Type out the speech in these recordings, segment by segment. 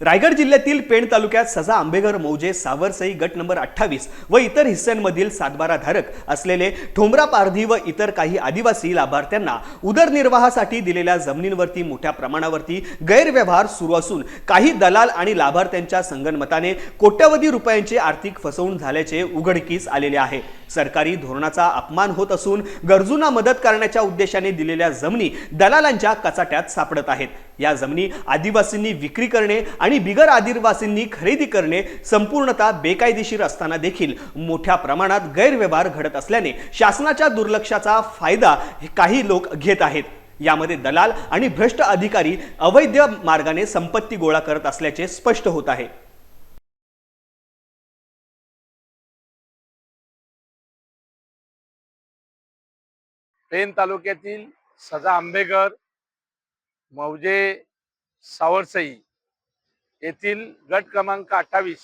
रायगड जिल्ह्यातील पेण तालुक्यात सजा आंबेघर मौजे सावरसई गट नंबर अठ्ठावीस व इतर हिस्स्यांमधील सातबारा धारक असलेले ठोंबरा पारधी व इतर काही आदिवासी लाभार्थ्यांना उदरनिर्वाहासाठी दिलेल्या जमिनींवरती मोठ्या प्रमाणावरती गैरव्यवहार सुरू असून काही दलाल आणि लाभार्थ्यांच्या संगनमताने कोट्यवधी रुपयांचे आर्थिक फसवणूक झाल्याचे उघडकीस आलेले आहे. सरकारी धोरणाचा अपमान होत असून गरजूंना मदत करण्याच्या उद्देशाने दिलेल्या जमिनी दलालांच्या कचाट्यात सापडत आहेत. या जमिनी आदिवासींनी विक्री करणे आणि बिगर आदिवासींनी खरेदी करणे संपूर्णतः बेकायदेशीर असताना देखील मोठ्या प्रमाणात गैरव्यवहार घडत असल्याने शासनाच्या दुर्लक्षाचा फायदा काही लोक घेत आहेत. यामध्ये दलाल आणि भ्रष्ट अधिकारी अवैध मार्गाने संपत्ती गोळा करत असल्याचे स्पष्ट होत आहे. पेन तालुक्यातील सजा आंबेघर मौजे सावरसई येथील गट क्रमांक अठ्ठावीस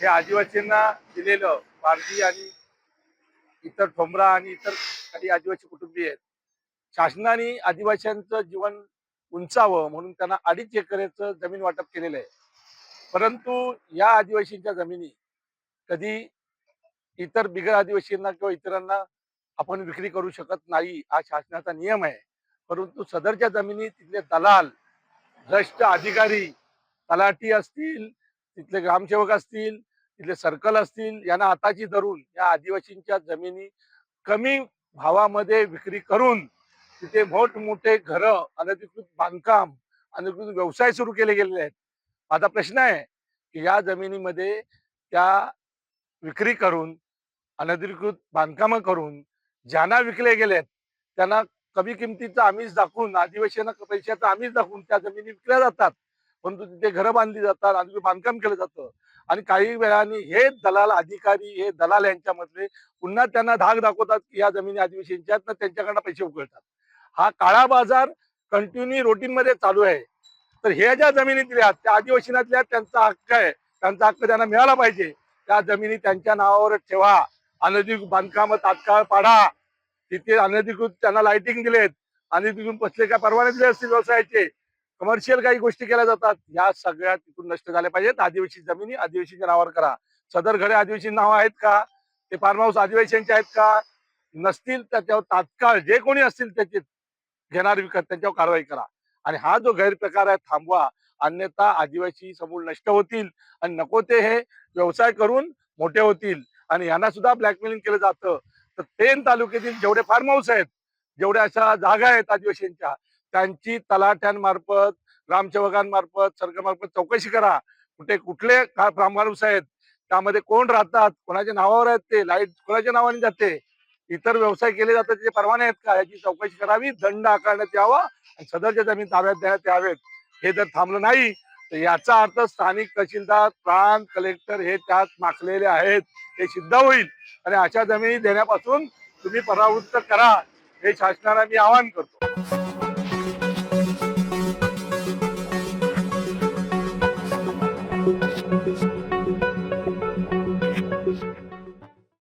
हे आदिवासींना दिलेलं पारधी आणि इतर ठोंबरा आणि इतर काही आदिवासी कुटुंबीय आहेत. शासनाने आदिवासींचं जीवन उंचावं म्हणून त्यांना अडीच एकरचं जमीन वाटप केलेलं आहे. परंतु या आदिवासींच्या जमिनी कधी इतर बिगर आदिवासींना किंवा इतरांना आपण विक्री करू शकत नाही हा शासनाचा नियम आहे. परंतु सदरच्या जमिनी तिथले दलाल भ्रष्ट अधिकारी तलाठी असतील तिथले ग्रामसेवक असतील तिथले सर्कल असतील यांना हाताची धरून या आदिवासींच्या जमिनी कमी भावामध्ये विक्री करून तिथे मोठमोठे घरं अनधिकृत बांधकाम अनधिकृत व्यवसाय सुरू केले गेलेले आहेत. आता प्रश्न आहे की या जमिनीमध्ये त्या विक्री करून अनधिकृत बांधकामं करून ज्यांना विकले गेलेत त्यांना कमी किमतीचं आमिष दाखवून आदिवासींना पैशाचं आमिष दाखवून त्या जमिनी विकल्या जातात. परंतु तिथे घरं बांधली जातात आणि बांधकाम केलं जातं. आणि काही वेळाने हे दलाल अधिकारी हे दलाल यांच्यामधले पुन्हा त्यांना धाक दाखवतात की या जमिनी अधिवेशनच्या आहेत त्यांच्याकडनं पैसे उकळतात. हा काळा बाजार कंटिन्यू रोटीन मध्ये चालू आहे. तर हे ज्या जमिनी दिल्या त्या आदिवासीनातल्या त्यांचा हक्क आहे. त्यांचा हक्क त्यांना मिळाला पाहिजे. त्या जमिनी त्यांच्या नावावर ठेवा. अनधिक बांधकाम तात्काळ पाडा. तिथे अनधिकृत त्यांना लाइटिंग दिलेत. आणि तिथून कसले काय परवाने दिले असतील व्यवसायाचे. कमर्शियल काही गोष्टी केल्या जातात. या सगळ्या तिथून नष्ट झाल्या पाहिजेत. आदिवासी जमिनी आदिवासीच्या नावावर करा. सदर घरे आदिवासी नाव आहेत का? ते फार्म हाऊस आदिवासींचे आहेत का? नसतील त्याच्यावर तात्काळ जे कोणी असतील त्याचे घेणार विकत त्यांच्यावर कारवाई करा. आणि हा जो गैरप्रकार आहे थांबवा. अन्यथा आदिवासी समूळ नष्ट होतील. आणि नको ते हे व्यवसाय करून मोठे होतील. आणि यांना सुद्धा ब्लॅकमेलिंग केलं जातं. तर पेन तालुक्यातील जेवढे फार्म हाऊस आहेत जेवढ्या अशा जागा आहेत आदिवासींच्या त्यांची तलाठ्यांमार्फत ग्रामसेवकांमार्फत सरकारमार्फत चौकशी करा. कुठे कुठले फार्म हाऊस आहेत त्यामध्ये कोण राहतात कोणाच्या नावावर आहेत ते लाइट कोणाच्या नावाने जाते इतर व्यवसाय केले जातात त्याचे परवाने आहेत का याची चौकशी करावी दंड आकारण्यात यावा आणि सदरच्या जमीन ताब्यात देण्यात यावेत. हे जर थांबलं नाही तर याचा अर्थ स्थानिक तहसीलदार प्रांत कलेक्टर हे त्यात माखलेले आहेत. हे सिद्ध होईल आणि अशा जमिनी देण्यापासून तुम्ही परावृत्त करा हे शासनाला मी आवाहन करतो.